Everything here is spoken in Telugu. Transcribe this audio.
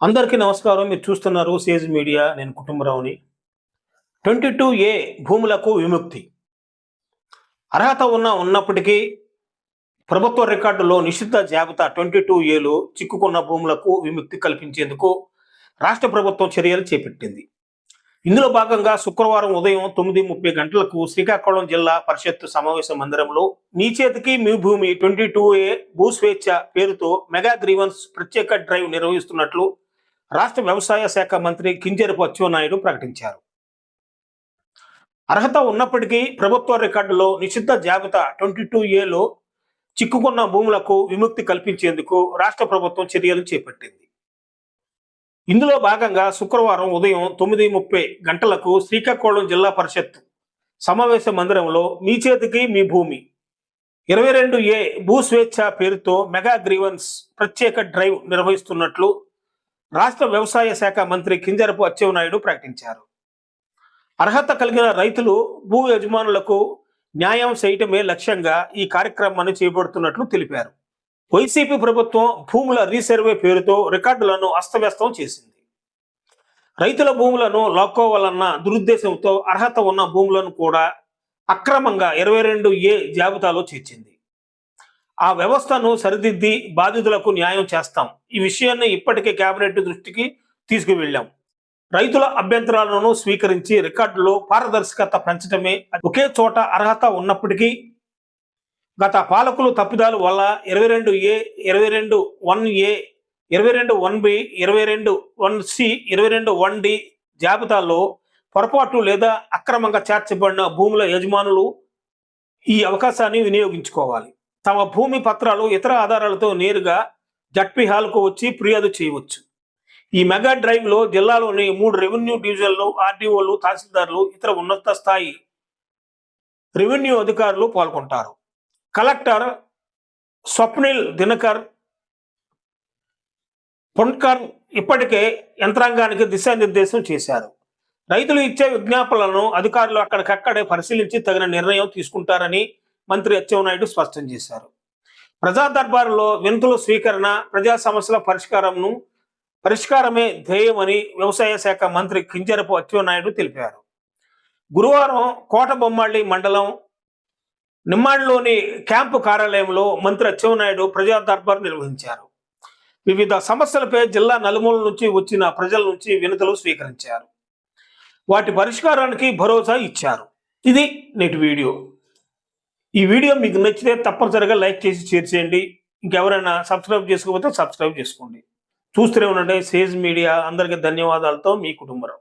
అందరికీ నమస్కారం. మీరు చూస్తున్నారు సేజ్ మీడియా నేను కుటుంబరావుని. ట్వంటీ టూ ఏ భూములకు విముక్తి. అర్హత ఉన్న ఉన్నప్పటికీ ప్రభుత్వ రికార్డులో నిషిద్ధ జాబితా ట్వంటీ టూ ఏలో చిక్కుకున్న భూములకు విముక్తి కల్పించేందుకు రాష్ట్ర ప్రభుత్వం చర్యలు చేపట్టింది. ఇందులో భాగంగా శుక్రవారం ఉదయం తొమ్మిది ముప్పై గంటలకు శ్రీకాకుళం జిల్లా పరిషత్ సమావేశ మందిరంలో మీ చేతికి మీ భూమి ట్వంటీ టూ ఏ భూస్వేచ్ఛ పేరుతో మెగా గ్రీవన్స్ ప్రత్యేక డ్రైవ్ నిర్వహిస్తున్నట్లు రాష్ట్ర వ్యవసాయ శాఖ మంత్రి కింజరపు అచ్చెన్నాయుడు ప్రకటించారు. అర్హత ఉన్నప్పటికీ ప్రభుత్వ రికార్డులో నిషిద్ధ జాబితా ట్వంటీ టూ ఏలో చిక్కుకున్న భూములకు విముక్తి కల్పించేందుకు రాష్ట్ర ప్రభుత్వం చర్యలు చేపట్టింది. ఇందులో భాగంగా శుక్రవారం ఉదయం తొమ్మిది ముప్పై గంటలకు శ్రీకాకుళం జిల్లా పరిషత్ సమావేశ మందిరంలో మీ చేతికి మీ భూమి ఇరవై రెండు ఏ భూ స్వేచ్ఛ పేరుతో మెగా గ్రీవెన్స్ ప్రత్యేక డ్రైవ్ నిర్వహిస్తున్నట్లు రాష్ట్ర వ్యవసాయ శాఖ మంత్రి కింజరపు అచ్చెన్నాయుడు ప్రకటించారు. అర్హత కలిగిన రైతులు భూ యజమానులకు న్యాయం చేయటమే లక్ష్యంగా ఈ కార్యక్రమాన్ని చేపడుతున్నట్లు తెలిపారు. వైసీపీ ప్రభుత్వం భూముల రీసర్వే పేరుతో రికార్డులను అస్తవ్యస్తం చేసింది. రైతుల భూములను లాక్కోవాలన్న దురుద్దేశంతో అర్హత ఉన్న భూములను కూడా అక్రమంగా ఇరవై రెండు ఏ జాబితాలో చేర్చింది. ఆ వ్యవస్థను సరిదిద్ది బాధితులకు న్యాయం చేస్తాం. ఈ విషయాన్ని ఇప్పటికే కేబినెట్ దృష్టికి తీసుకువెళ్ళాం. రైతుల అభ్యంతరాలను స్వీకరించి రికార్డులో పారదర్శకత పెంచడమే ఒకే చోట అర్హత ఉన్నప్పటికీ గత పాలకులు తప్పిదాల వల్ల ఇరవై రెండు ఏ ఇరవై రెండు వన్ ఏ ఇరవై రెండు వన్ బి ఇరవై రెండు వన్ సి ఇరవై రెండు వన్ డి జాబితాలో పొరపాటు లేదా అక్రమంగా చేర్చబడిన భూముల యజమానులు ఈ అవకాశాన్ని వినియోగించుకోవాలి. తమ భూమి పత్రాలు ఇతర ఆధారాలతో నేరుగా జడ్పీ హాల్కు వచ్చి ఫిర్యాదు చేయవచ్చు. ఈ మెగా డ్రైవ్లో జిల్లాలోని మూడు రెవెన్యూ డివిజన్లు ఆర్డీఓలు తహసీల్దార్లు ఇతర ఉన్నత స్థాయి రెవెన్యూ అధికారులు పాల్గొంటారు. కలెక్టర్ స్వప్నిల్ దినకర్ పొన్కర్ ఇప్పటికే యంత్రాంగానికి దిశానిర్దేశం చేశారు. రైతులు ఇచ్చే విజ్ఞాపనలను అధికారులు అక్కడికక్కడే పరిశీలించి తగిన నిర్ణయం తీసుకుంటారని మంత్రి అచ్చెన్నాయుడు స్పష్టం చేశారు. ప్రజా దర్బారులో వినతుల స్వీకరణ ప్రజా సమస్యల పరిష్కారంను పరిష్కారమే ధ్యేయమని వ్యవసాయ శాఖ మంత్రి కింజరపు అచ్చెన్నాయుడు తెలిపారు. గురువారం కోటబొమ్మాళి మండలం నిమ్మాడిలోని క్యాంపు కార్యాలయంలో మంత్రి అచ్చెన్నాయుడు ప్రజా దర్బార్ నిర్వహించారు. వివిధ సమస్యలపై జిల్లా నలుమూల నుంచి వచ్చిన ప్రజల నుంచి వినతులు స్వీకరించారు. వాటి పరిష్కారానికి భరోసా ఇచ్చారు. ఇది నేటి వీడియో. ఈ వీడియో మీకు నచ్చితే తప్పనిసరిగా లైక్ చేసి షేర్ చేయండి. ఇంకెవరైనా సబ్స్క్రైబ్ చేసుకోకపోతే సబ్స్క్రైబ్ చేసుకోండి. చూస్తూనే ఉండండి. సేజ్ మీడియా అందరికీ ధన్యవాదాలతో మీ కుటుంబరావు.